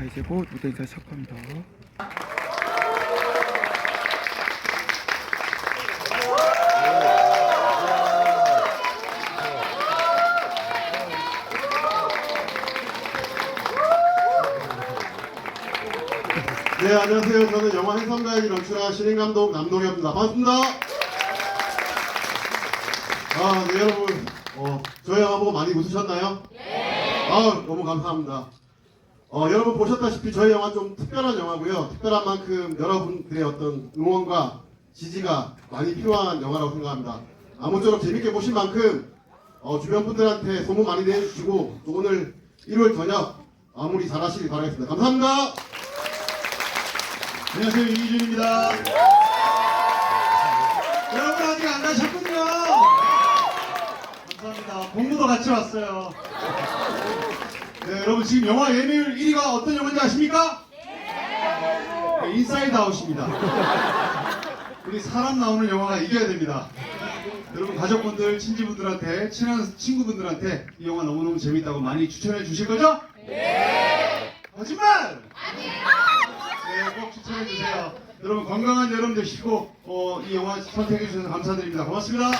자 이제 곧 무대 인사 시작합니다. 네, 안녕하세요. 저는 영화 행성가에게 연출한 신인감독 남동엽입니다. 반갑습니다. 아, 네, 여러분. 어, 저희 영화 보고 많이 웃으셨나요? 네. 아, 너무 감사합니다. 어, 여러분 보셨다시피 저희 영화 좀 특별한 영화고요. 특별한 만큼 여러분들의 어떤 응원과 지지가 많이 필요한 영화라고 생각합니다. 아무쪼록 재밌게 보신 만큼 어, 주변 분들한테 소문 많이 내주시고 또 오늘 1월 저녁 마무리 잘하시길 바라겠습니다. 감사합니다. 안녕하세요 이기준입니다. 여러분 아직 안 가셨군요. 감사합니다. 공부도 같이 왔어요. 네, 여러분 지금 영화 예매율 1위가 어떤 영화인지 아십니까? 네, 인사이드 아웃입니다. 우리 사람 나오는 영화가 이겨야 됩니다. 여러분 가족분들, 친지분들한테, 친한 친구분들한테 이 영화 너무너무 재밌다고 많이 추천해 주실 거죠? 네. 거짓말! 네, 꼭 추천해 주세요. 여러분 건강한 여름 되시고 어, 이 영화 선택해 주셔서 감사드립니다. 고맙습니다.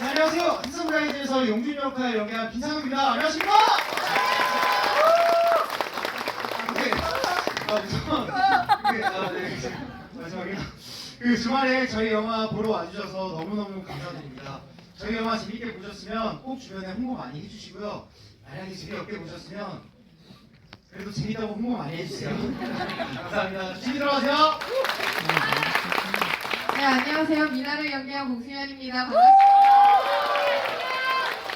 네, 안녕하세요. 한성가이드에서 용준 역할 연기한 빈상입니다. 안녕하십니까? 네. 아, 네, 아. 그 주말에 저희 영화 보러 와주셔서 너무너무 감사드립니다. 저희 영화 재밌게 보셨으면 꼭 주변에 홍보 많이 해주시고요. 만약에 재미없게 보셨으면 그래도 재밌다고 홍보 많이 해주세요. 감사합니다. 조심히 들어가세요. 네, 안녕하세요. 미나를 연기한 공수현입니다. 반갑습니다.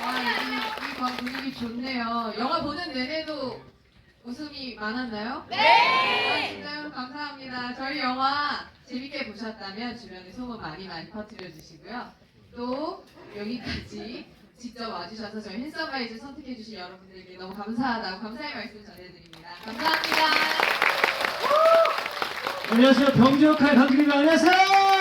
와, 이, 이방 분위기 좋네요. 영화 보는 내내도 웃음이 많았나요? 네! 아, 진짜요? 감사합니다. 저희 영화 재밌게 보셨다면 주변에 소문 많이 많이 퍼뜨려 주시고요. 또 여기까지 직접 와주셔서 저희 핸섬가이즈 선택해 주신 여러분들께 너무 감사하다고 감사의 말씀 전해드립니다. 감사합니다. 안녕하세요. 병주 역할 강준입니다. 안녕하세요.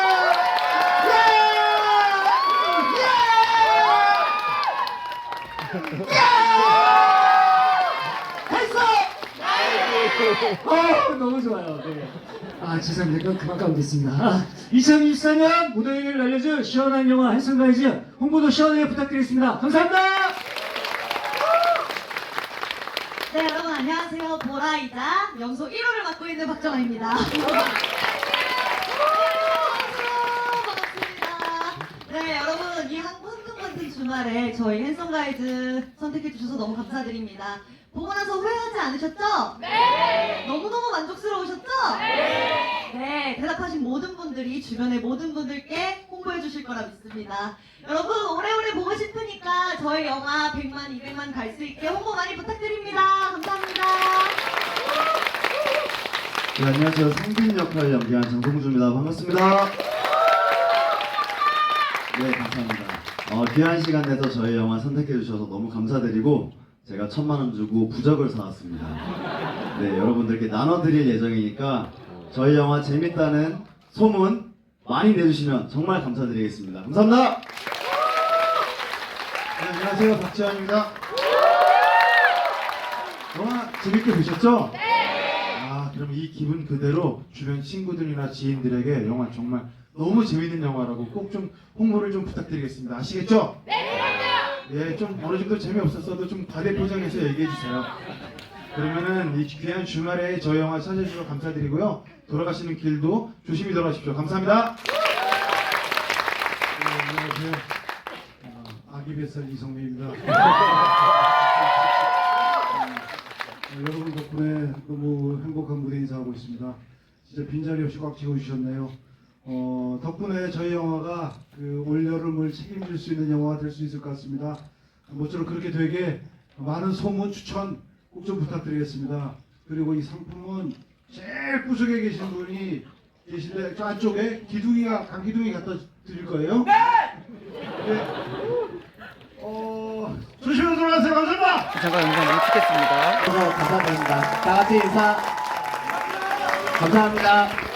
어, 너무 좋아요. 네. 아, 죄송합니다. 그럼 그만 가보겠습니다. 아, 2024년 무더위를 날려줄 시원한 영화 한성가이즈 홍보도 시원하게 부탁드리겠습니다. 감사합니다. 네, 여러분 안녕하세요. 보라이자 연소 1호를 맡고 있는 박정아입니다. 반갑습니다. 네, 여러분 이 한국 한국 같은 주말에 저희 핸섬 가이드 선택해 주셔서 너무 감사드립니다. 보고 나서 후회하지 않으셨죠? 네. 너무너무 만족스러우셨죠? 네. 네, 대답하신 모든 분들이 주변의 모든 분들께 홍보해 주실 거라 믿습니다. 여러분 오래오래 보고 싶으니까 저희 영화 100만, 200만 갈 수 있게 홍보 많이 부탁드립니다. 감사합니다. 네, 안녕하세요. 상빈 역할 연기한 정성주입니다. 반갑습니다. 네, 감사합니다. 어, 귀한 시간 내서 저희 영화 선택해 주셔서 너무 감사드리고 제가 천만 원 주고 부적을 사왔습니다. 네, 여러분들께 나눠드릴 예정이니까 저희 영화 재밌다는 소문 많이 내주시면 정말 감사드리겠습니다. 감사합니다. 네, 안녕하세요. 박지환입니다. 영화 재밌게 보셨죠? 아, 그럼 이 기분 그대로 주변 친구들이나 지인들에게 영화 정말 너무 재밌는 영화라고 꼭 좀 홍보를 좀 부탁드리겠습니다. 아시겠죠? 네, 예, 좀 어느 정도 재미없었어도 좀 과대 포장해서 얘기해 주세요. 그러면은 이 귀한 주말에 저희 영화 찾아주셔서 감사드리고요. 돌아가시는 길도 조심히 돌아가십시오. 감사합니다. 네, 안녕하세요. 어, 아기 뱃살 이성민입니다. 어, 여러분 덕분에 인사하고 있습니다. 진짜 빈자리 없이 꽉 채워주셨네요. 어, 덕분에 저희 영화가 그 올여름을 책임질 수 있는 영화가 될 수 있을 것 같습니다. 모쪼록 그렇게 되게 많은 소문 추천 꼭 좀 부탁드리겠습니다. 그리고 이 상품은 제일 구석에 계신 분이 계신데 저 안쪽에 기둥이가 강기둥이 갖다 드릴 거예요. 네. 어, 조심해서 돌아가세요. 감사합니다. 잠깐 영상 멈추겠습니다. 감사드립니다. 다 같이 인사. 감사합니다.